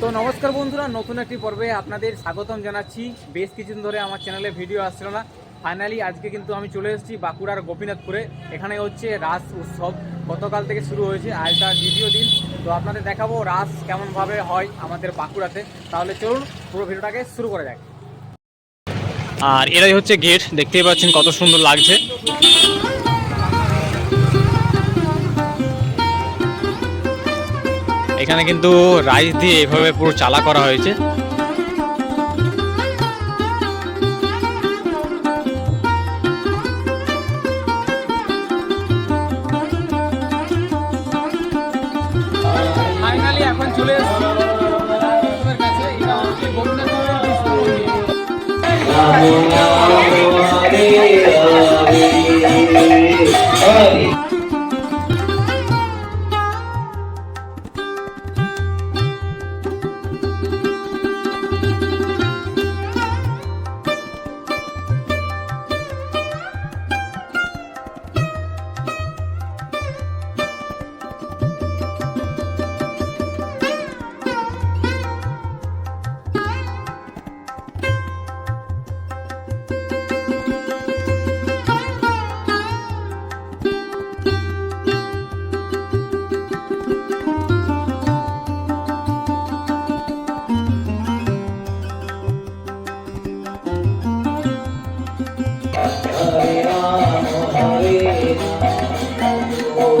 তো নমস্কার বন্ধুরা, নতুন একটি পর্বে আপনাদের স্বাগতম জানাচ্ছি। বেশ কিছুদিন ধরে আমার চ্যানেলে ভিডিও আসছিল না। ফাইনালি আজকে কিন্তু আমি চলে এসেছি বাঁকুড়ার গোপীনাথপুরে। এখানে হচ্ছে রাস উৎসব। গতকাল থেকে শুরু হয়েছে, আজ তার দ্বিতীয় দিন। তো আপনাদের দেখাবো রাস কেমনভাবে হয় আমাদের বাঁকুড়াতে। তাহলে চলুন পুরো ভিডিওটাকে শুরু করা যাক। আর এরাই হচ্ছে গেট। দেখতেই পাচ্ছেন কত সুন্দর লাগছে। এখানে কিন্তু রাইস দিয়ে এভাবে পুরো চালা করা হয়েছে। ফাইনালি এখন চলে কাছে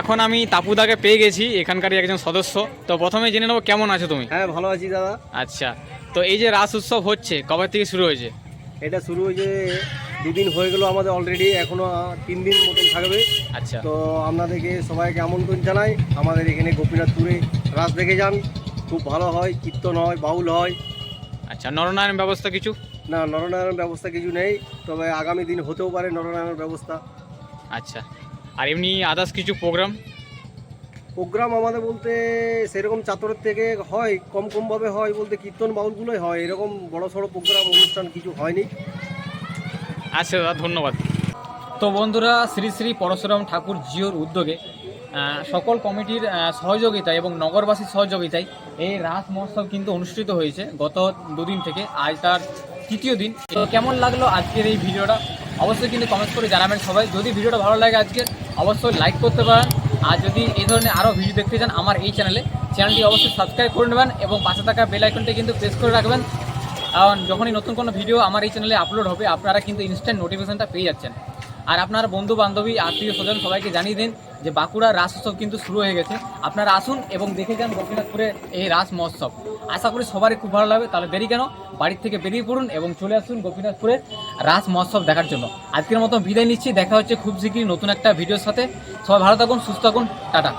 এখন আমি তাপুদাকে পেয়ে গেছি এখানকারই একজন সদস্য। তো প্রথমে জেনে নেব কেমন আছো তুমি? হ্যাঁ ভালো আছি দাদা। আচ্ছা তো এই যে রাস উৎসব হচ্ছে কবে থেকে শুরু হয়েছে? এটা শুরু হয়েছে দুদিন হয়ে গেল আমাদের অলরেডি এখনও তিন দিন মতন থাকবে। আচ্ছা। তো আপনাদেরকে সবাইকে আমন্ত্রণ জানাই আমাদের এখানে গোপীনাথপুরে রাস দেখে যান। খুব ভালো হয় কীর্তন হয় বাউল হয়। আচ্ছা নরনারায়ণ ব্যবস্থা কিছু? না নরনারায়ণ ব্যবস্থা কিছু নেই তবে আগামী দিন হতেও পারে নরনারায়ণ ব্যবস্থা। আচ্ছা আর এমনি আদার্স কিছু প্রোগ্রাম প্রোগ্রাম আমাদের বলতে সেরকম চাতরের থেকে হয় কম কমভাবে হয় বলতে কীর্তন বাউলগুলোই হয় এরকম বড় সড়ো প্রোগ্রাম অনুষ্ঠান কিছু হয়নি। আচ্ছা দাদা ধন্যবাদ। তো বন্ধুরা শ্রী শ্রী পরশুরাম ঠাকুর জিওর উদ্যোগে সকল কমিটির সহযোগিতায় এবং নগরবাসীর সহযোগিতায় এই রাস মহোৎসব কিন্তু অনুষ্ঠিত হয়েছে গত দুদিন থেকে আজ তার তৃতীয় দিন। তো কেমন লাগল আজকের এই ভিডিওটা? অবশ্যই কিন্তু কমেন্ট করে জানাবেন সবাই। যদি ভিডিওটা ভালো লাগে আজকে অবশ্যই লাইক করতে পারেন। আর যদি এই ধরনের আরও ভিডিও দেখতে চান আমার এই চ্যানেলে চ্যানেলটি অবশ্যই সাবস্ক্রাইব করে নেবেন এবং পাশে থাকা বেল আইকনটি কিন্তু প্রেস করে রাখবেন। কারণ যখনই নতুন কোনো ভিডিও আমার এই চ্যানেলে আপলোড হবে, আপনারা কিন্তু ইনস্ট্যান্ট নোটিফিকেশনটা পেয়ে যাচ্ছেন। আর আপনার বন্ধু বান্ধবী আত্মীয় স্বজন সবাইকে জানিয়ে দিন যে বাঁকুড়ার রাস উৎসব কিন্তু শুরু হয়ে গেছে। আপনারা আসুন এবং দেখে যান গোপীনাথপুরে এই রাস মহোৎসব। আশা করি সবারই খুব ভালো লাগবে। তাহলে দেরি কেন? বাড়ির থেকে বেরিয়ে পড়ুন এবং চলে আসুন গোপীনাথপুরে রাস মহোৎসব দেখার জন্য। আজকের মতো বিদায় নিচ্ছি। দেখা হচ্ছে খুব শীঘ্রই নতুন একটা ভিডিওর সাথে। সবাই ভালো থাকুন, সুস্থ থাকুন। টাটা।